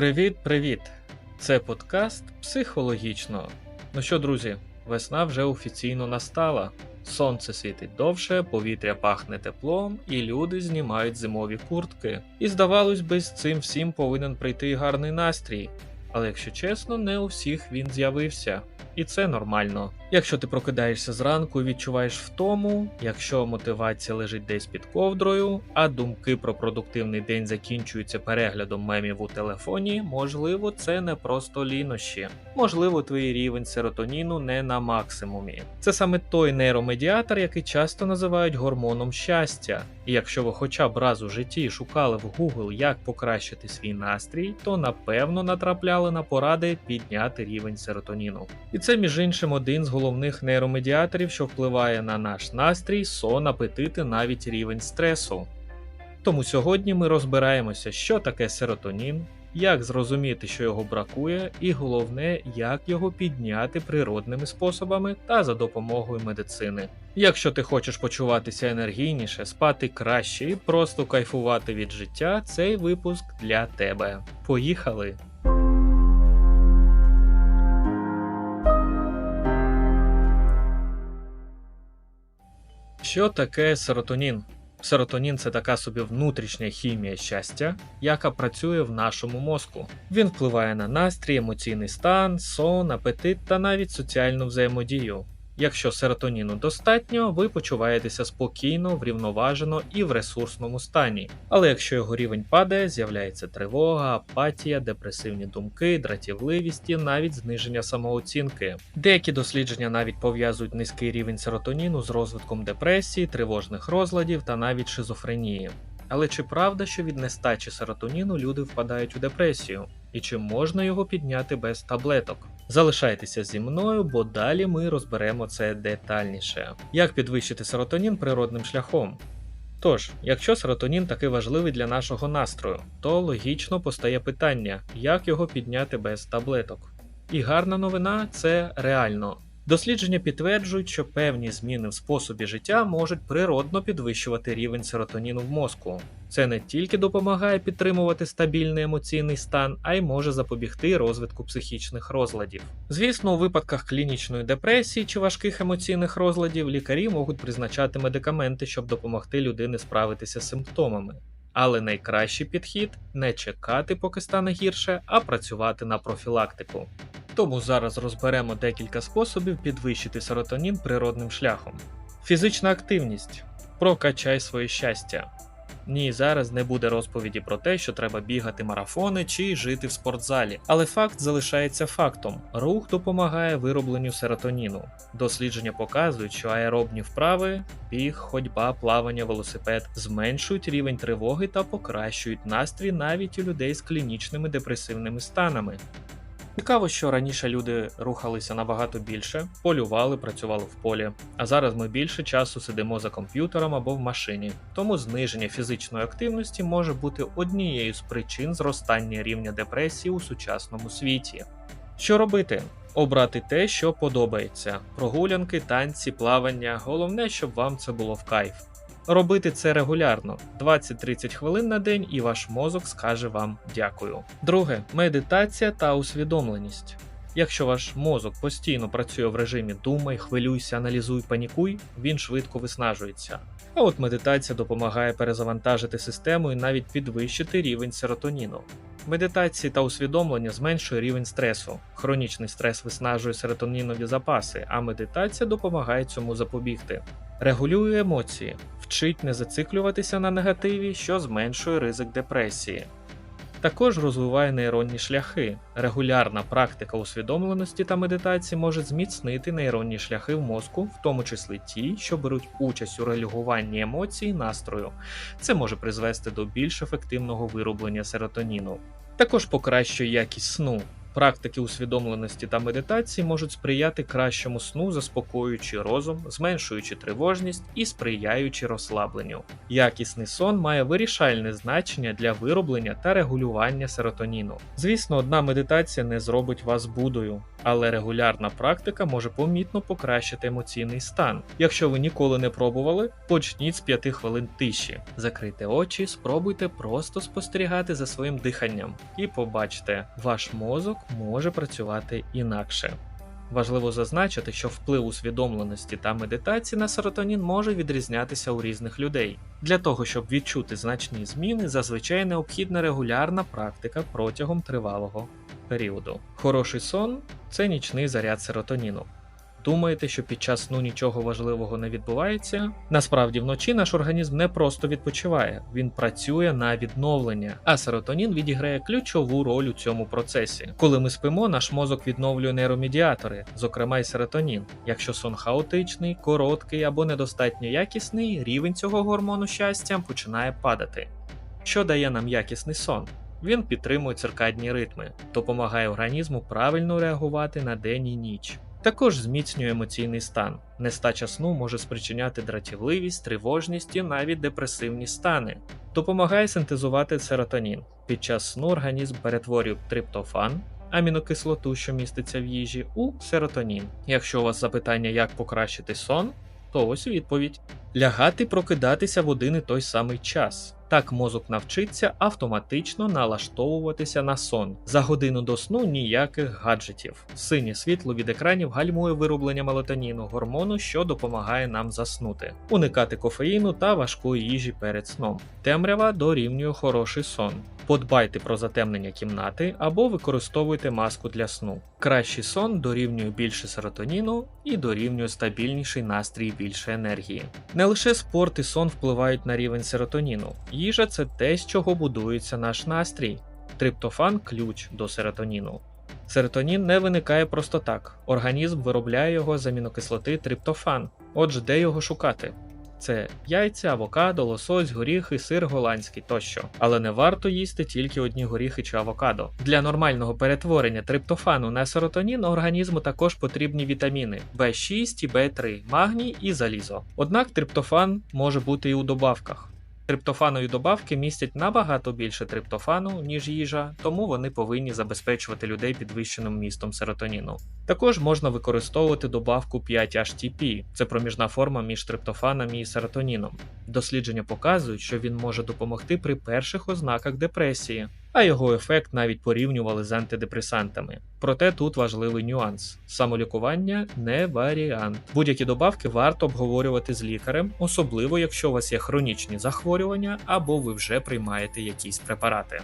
Привіт-привіт! Це подкаст психологічно. Ну що, друзі, весна вже офіційно настала. Сонце світить довше, повітря пахне теплом, і люди знімають зимові куртки. І здавалось би, з цим всім повинен прийти гарний настрій. Але якщо чесно, не у всіх він з'явився. І це нормально. Якщо ти прокидаєшся зранку і відчуваєш втому, якщо мотивація лежить десь під ковдрою, а думки про продуктивний день закінчуються переглядом мемів у телефоні, можливо, це не просто лінощі. Можливо, твій рівень серотоніну не на максимумі. Це саме той нейромедіатор, який часто називають гормоном щастя. І якщо ви хоча б раз у житті шукали в Google, як покращити свій настрій, то напевно натрапляли на поради підняти рівень серотоніну. І це, між іншим, один з головних нейромедіаторів, що впливає на наш настрій, сон, апетит і навіть рівень стресу. Тому сьогодні ми розбираємося, що таке серотонін, як зрозуміти, що його бракує, і головне, як його підняти природними способами та за допомогою медицини. Якщо ти хочеш почуватися енергійніше, спати краще і просто кайфувати від життя, цей випуск для тебе. Поїхали! Що таке серотонін? Серотонін це така собі внутрішня хімія щастя, яка працює в нашому мозку. Він впливає на настрій, емоційний стан, сон, апетит та навіть соціальну взаємодію. Якщо серотоніну достатньо, ви почуваєтеся спокійно, врівноважено і в ресурсному стані. Але якщо його рівень падає, з'являється тривога, апатія, депресивні думки, дратівливість і навіть зниження самооцінки. Деякі дослідження навіть пов'язують низький рівень серотоніну з розвитком депресії, тривожних розладів та навіть шизофренії. Але чи правда, що від нестачі серотоніну люди впадають у депресію? І чи можна його підняти без таблеток? Залишайтеся зі мною, бо далі ми розберемо це детальніше. Як підвищити серотонін природним шляхом? Тож, якщо серотонін такий важливий для нашого настрою, то логічно постає питання, як його підняти без таблеток. І гарна новина це реально. Дослідження підтверджують, що певні зміни в способі життя можуть природно підвищувати рівень серотоніну в мозку. Це не тільки допомагає підтримувати стабільний емоційний стан, а й може запобігти розвитку психічних розладів. Звісно, у випадках клінічної депресії чи важких емоційних розладів лікарі можуть призначати медикаменти, щоб допомогти людині справитися з симптомами. Але найкращий підхід не чекати, поки стане гірше, а працювати на профілактику. Тому зараз розберемо декілька способів підвищити серотонін природним шляхом. Фізична активність. Прокачай своє щастя. Ні, зараз не буде розповіді про те, що треба бігати марафони чи жити в спортзалі, але факт залишається фактом: рух допомагає виробленню серотоніну. Дослідження показують, що аеробні вправи, біг, ходьба, плавання, велосипед зменшують рівень тривоги та покращують настрій навіть у людей з клінічними депресивними станами. Цікаво, що раніше люди рухалися набагато більше, полювали, працювали в полі. А зараз ми більше часу сидимо за комп'ютером або в машині. Тому зниження фізичної активності може бути однією з причин зростання рівня депресії у сучасному світі. Що робити? Обрати те, що подобається: прогулянки, танці, плавання. Головне, щоб вам це було в кайф. Робити це регулярно 20-30 хвилин на день, і ваш мозок скаже вам дякую. Друге медитація та усвідомленість. Якщо ваш мозок постійно працює в режимі думай, хвилюйся, аналізуй, панікуй, він швидко виснажується. А от медитація допомагає перезавантажити систему і навіть підвищити рівень серотоніну. Медитації та усвідомлення зменшує рівень стресу. Хронічний стрес виснажує серотонінові запаси, а медитація допомагає цьому запобігти. Регулює емоції, вчить не зациклюватися на негативі, що зменшує ризик депресії. Також розвиває нейронні шляхи. Регулярна практика усвідомленості та медитації може зміцнити нейронні шляхи в мозку, в тому числі ті, що беруть участь у регулюванні емоцій і настрою. Це може призвести до більш ефективного вироблення серотоніну. Також покращує якість сну. Практики усвідомленості та медитації можуть сприяти кращому сну, заспокоюючи розум, зменшуючи тривожність і сприяючи розслабленню. Якісний сон має вирішальне значення для вироблення та регулювання серотоніну. Звісно, одна медитація не зробить вас будою, але регулярна практика може помітно покращити емоційний стан. Якщо ви ніколи не пробували, почніть з 5 хвилин тиші. Закрийте очі, спробуйте просто спостерігати за своїм диханням і побачте, ваш мозок може працювати інакше. Важливо зазначити, що вплив усвідомленості та медитації на серотонін може відрізнятися у різних людей. Для того, щоб відчути значні зміни, зазвичай необхідна регулярна практика протягом тривалого періоду. Хороший сон це нічний заряд серотоніну. Думаєте, що під час сну нічого важливого не відбувається? Насправді вночі наш організм не просто відпочиває, він працює на відновлення, а серотонін відіграє ключову роль у цьому процесі. Коли ми спимо, наш мозок відновлює нейромедіатори, зокрема й серотонін. Якщо сон хаотичний, короткий або недостатньо якісний, рівень цього гормону щастя починає падати. Що дає нам якісний сон? Він підтримує циркадні ритми, допомагає організму правильно реагувати на день і ніч. Також зміцнює емоційний стан. Нестача сну може спричиняти дратівливість, тривожність і навіть депресивні стани. Допомагає синтезувати серотонін. Під час сну організм перетворює триптофан, амінокислоту, що міститься в їжі, у серотонін. Якщо у вас запитання, як покращити сон, то ось відповідь: лягати прокидатися в один і той самий час. Так мозок навчиться автоматично налаштовуватися на сон. За годину до сну ніяких гаджетів. Синє світло від екранів гальмує вироблення мелатоніну, гормону, що допомагає нам заснути, уникати кофеїну та важкої їжі перед сном. Темрява дорівнює хороший сон. Подбайте про затемнення кімнати або використовуйте маску для сну. Кращий сон дорівнює більше серотоніну і дорівнює стабільніший настрій більше енергії. Не лише спорт і сон впливають на рівень серотоніну. Їжа це те, з чого будується наш настрій. Триптофан ключ до серотоніну. Серотонін не виникає просто так. Організм виробляє його з амінокислоти триптофан. Отже, де його шукати? Це яйця, авокадо, лосось, горіхи, сир голландський тощо. Але не варто їсти тільки одні горіхи чи авокадо. Для нормального перетворення триптофану на серотонін організму також потрібні вітаміни В6 і В3, магній і залізо. Однак триптофан може бути і у добавках. Триптофанові добавки містять набагато більше триптофану, ніж їжа, тому вони повинні забезпечувати людей підвищеним містом серотоніну. Також можна використовувати добавку 5-HTP, це проміжна форма між триптофаном і серотоніном. Дослідження показують, що він може допомогти при перших ознаках депресії, а його ефект навіть порівнювали з антидепресантами. Проте тут важливий нюанс: самолікування не варіант. Будь-які добавки варто обговорювати з лікарем, особливо якщо у вас є хронічні захворювання або ви вже приймаєте якісь препарати.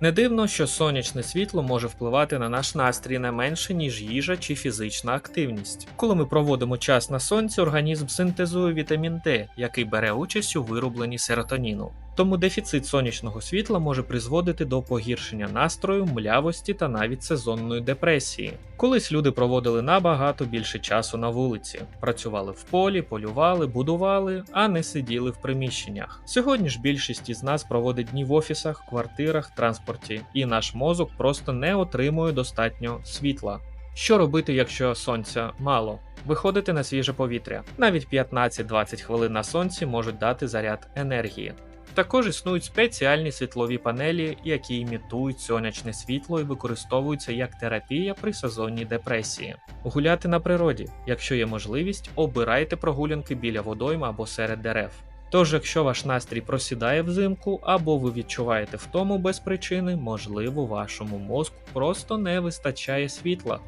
Не дивно, що сонячне світло може впливати на наш настрій не менше, ніж їжа чи фізична активність. Коли ми проводимо час на сонці, організм синтезує вітамін Д, який бере участь у виробленні серотоніну. Тому дефіцит сонячного світла може призводити до погіршення настрою, млявості та навіть сезонної депресії. Колись люди проводили набагато більше часу на вулиці, працювали в полі, полювали, будували, а не сиділи в приміщеннях. Сьогодні ж більшість із нас проводить дні в офісах, квартирах, транспорті, і наш мозок просто не отримує достатньо світла. Що робити, якщо сонця мало? Виходити на свіже повітря. Навіть 15-20 хвилин на сонці можуть дати заряд енергії. Також існують спеціальні світлові панелі, які імітують сонячне світло і використовуються як терапія при сезонній депресії. Гуляти на природі, якщо є можливість, обирайте прогулянки біля водойм або серед дерев. Тож, якщо ваш настрій просідає взимку або ви відчуваєте втому без причини, можливо, вашому мозку просто не вистачає світла.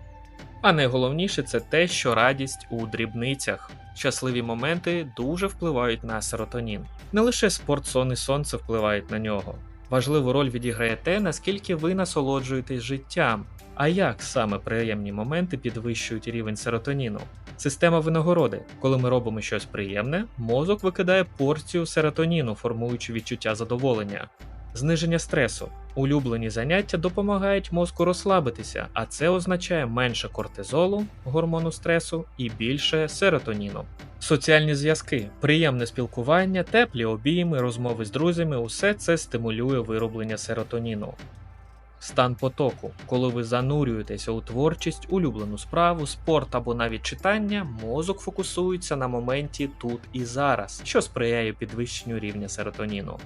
А найголовніше це те, що радість у дрібницях. Щасливі моменти дуже впливають на серотонін. Не лише спорт, сон і сонце впливають на нього. Важливу роль відіграє те, наскільки ви насолоджуєтесь життям, а як саме приємні моменти підвищують рівень серотоніну. Система винагороди. Коли ми робимо щось приємне, мозок викидає порцію серотоніну, формуючи відчуття задоволення. Зниження стресу. Улюблені заняття допомагають мозку розслабитися, а це означає менше кортизолу, гормону стресу і більше серотоніну. Соціальні зв'язки, приємне спілкування, теплі обійми, розмови з друзями усе це стимулює вироблення серотоніну. стан потоку, коли ви занурюєтеся у творчість, улюблену справу, спорт або навіть читання, мозок фокусується на моменті тут і зараз, що сприяє підвищенню рівня серотоніну.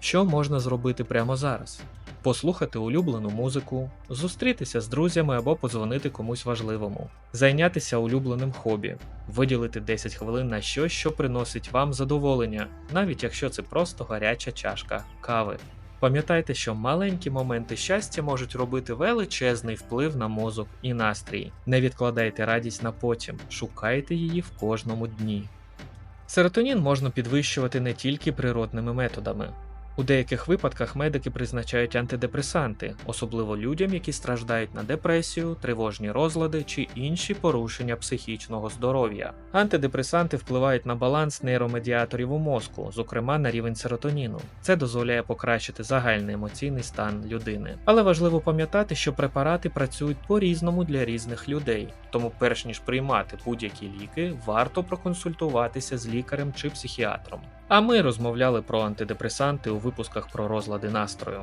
Що можна зробити прямо зараз? Послухати улюблену музику, зустрітися з друзями або подзвонити комусь важливому, зайнятися улюбленим хобі, виділити 10 хвилин на щось, що приносить вам задоволення, навіть якщо це просто гаряча чашка кави. Пам'ятайте, що маленькі моменти щастя можуть робити величезний вплив на мозок і настрій. Не відкладайте радість на потім, шукайте її в кожному дні. Серотонін можна підвищувати не тільки природними методами. У деяких випадках медики призначають антидепресанти, особливо людям, які страждають на депресію, тривожні розлади чи інші порушення психічного здоров'я. Антидепресанти впливають на баланс нейромедіаторів у мозку, зокрема на рівень серотоніну. Це дозволяє покращити загальний емоційний стан людини. Але важливо пам'ятати, що препарати працюють по-різному для різних людей, тому, перш ніж приймати будь-які ліки, варто проконсультуватися з лікарем чи психіатром. А ми розмовляли про антидепресанти у випусках про розлади настрою.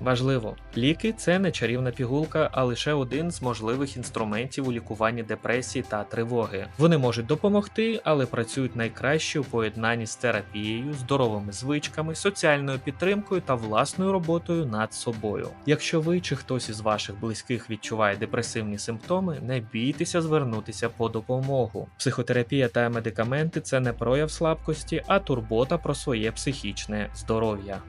Важливо, ліки це не чарівна пігулка, а лише один з можливих інструментів у лікуванні депресії та тривоги. Вони можуть допомогти, але працюють найкраще у поєднанні з терапією, здоровими звичками, соціальною підтримкою та власною роботою над собою. Якщо ви чи хтось із ваших близьких відчуває депресивні симптоми, не бійтеся звернутися по допомогу. Психотерапія та медикаменти це не прояв слабкості, а турбота про своє психічне здоров'я.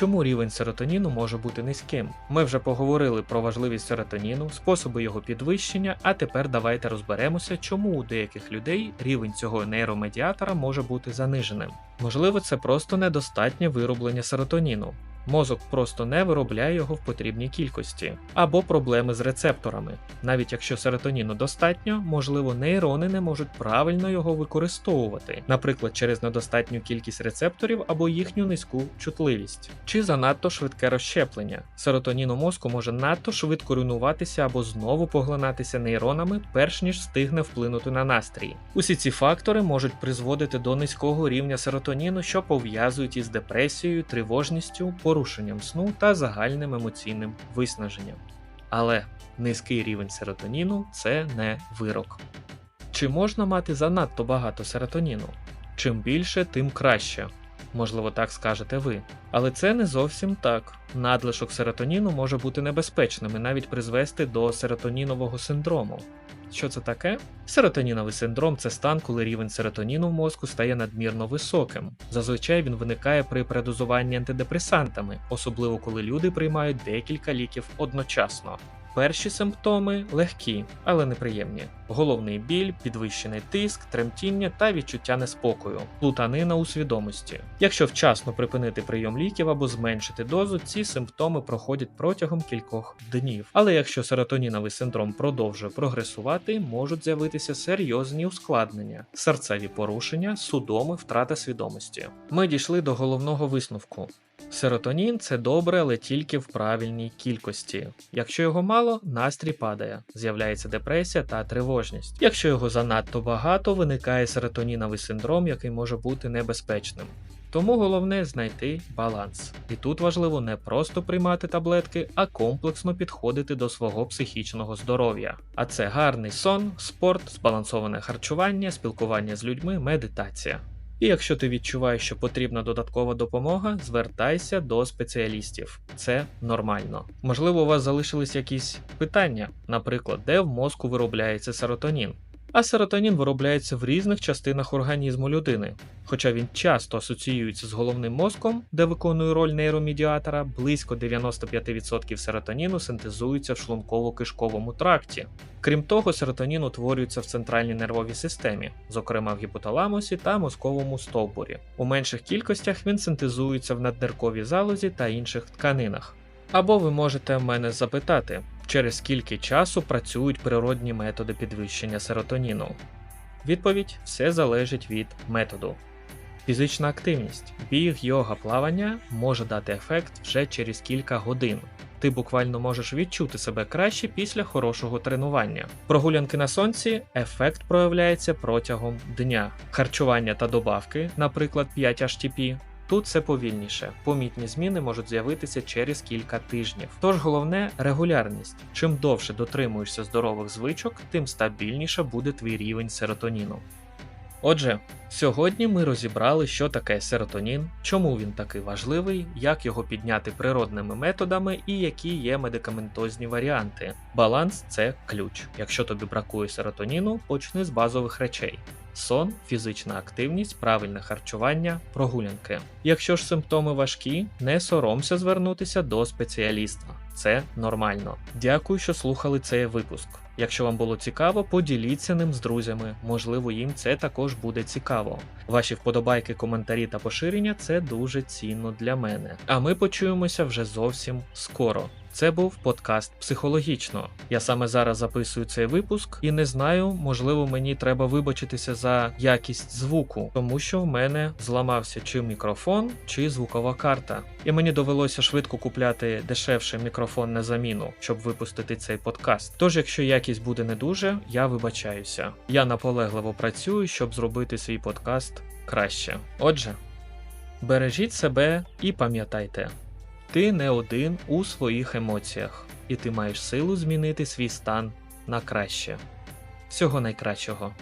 Чому рівень серотоніну може бути низьким? Ми вже поговорили про важливість серотоніну, способи його підвищення, а тепер давайте розберемося, чому у деяких людей рівень цього нейромедіатора може бути заниженим. Можливо, це просто недостатнє вироблення серотоніну. Мозок просто не виробляє його в потрібній кількості, або проблеми з рецепторами. Навіть якщо серотоніну достатньо, можливо, нейрони не можуть правильно його використовувати, наприклад, через недостатню кількість рецепторів або їхню низьку чутливість, чи занадто швидке розщеплення. Серотонін у мозку може надто швидко руйнуватися або знову поглинатися нейронами, перш ніж встигне вплинути на настрій. Усі ці фактори можуть призводити до низького рівня серотоніну, що пов'язують із депресією, тривожністю, порушенням сну та загальним емоційним виснаженням. Але низький рівень серотоніну це не вирок. Чи можна мати занадто багато серотоніну? Чим більше, тим краще. Можливо, так скажете ви. Але це не зовсім так. Надлишок серотоніну може бути небезпечним і навіть призвести до серотонінового синдрому. Що це таке? Серотоніновий синдром це стан, коли рівень серотоніну в мозку стає надмірно високим. Зазвичай він виникає при передозуванні антидепресантами, особливо коли люди приймають декілька ліків одночасно. Перші симптоми легкі, але неприємні: головний біль, підвищений тиск, тремтіння та відчуття неспокою, плутанина у свідомості. Якщо вчасно припинити прийом ліків або зменшити дозу, ці симптоми проходять протягом кількох днів. Але якщо серотоніновий синдром продовжує прогресувати, можуть з'явитися серйозні ускладнення, серцеві порушення, судоми, втрата свідомості. Ми дійшли до головного висновку. Серотонін це добре, але тільки в правильній кількості. Якщо його мало, настрій падає, з'являється депресія та тривожність. Якщо його занадто багато, виникає серотоніновий синдром, який може бути небезпечним. Тому головне знайти баланс. І тут важливо не просто приймати таблетки, а комплексно підходити до свого психічного здоров'я. А це гарний сон, спорт, збалансоване харчування, спілкування з людьми, медитація. І якщо ти відчуваєш, що потрібна додаткова допомога, звертайся до спеціалістів. Це нормально. Можливо, у вас залишились якісь питання, наприклад, де в мозку виробляється серотонін. А серотонін виробляється в різних частинах організму людини. Хоча він часто асоціюється з головним мозком, де виконує роль нейромедіатора, близько 95% серотоніну синтезується в шлунково-кишковому тракті. Крім того, серотонін утворюється в центральній нервовій системі, зокрема в гіпоталамусі та мозковому стовбурі. У менших кількостях він синтезується в наднирковій залозі та інших тканинах. Або ви можете мене запитати, через скільки часу працюють природні методи підвищення серотоніну. Відповідь все залежить від методу. Фізична активність, біг, йога, плавання може дати ефект вже через кілька годин. Ти буквально можеш відчути себе краще після хорошого тренування. Прогулянки на сонці ефект проявляється протягом дня. Харчування та добавки, наприклад, 5 HTP, Тут все повільніше. Помітні зміни можуть з'явитися через кілька тижнів. Тож головне регулярність. Чим довше дотримуєшся здорових звичок, тим стабільніше буде твій рівень серотоніну. Отже, сьогодні ми розібрали, що таке серотонін, чому він такий важливий, як його підняти природними методами і які є медикаментозні варіанти. Баланс це ключ. Якщо тобі бракує серотоніну, почни з базових речей. Сон, фізична активність, правильне харчування, прогулянки. Якщо ж симптоми важкі, не соромся звернутися до спеціаліста. Це нормально. Дякую, що слухали цей випуск. Якщо вам було цікаво, поділіться ним з друзями, можливо, їм це також буде цікаво. Ваші вподобайки, коментарі та поширення це дуже цінно для мене. А ми почуємося вже зовсім скоро. Це був подкаст психологічно. Я саме зараз записую цей випуск і не знаю, можливо, мені треба вибачитися за якість звуку, тому що в мене зламався чи мікрофон, чи звукова карта. І мені довелося швидко купляти дешевший мікрофон на заміну, щоб випустити цей подкаст. Тож, якщо якість буде не дуже, я вибачаюся. Я наполегливо працюю, щоб зробити свій подкаст краще. Отже, бережіть себе і пам'ятайте. Ти не один у своїх емоціях, і ти маєш силу змінити свій стан на краще. Всього найкращого.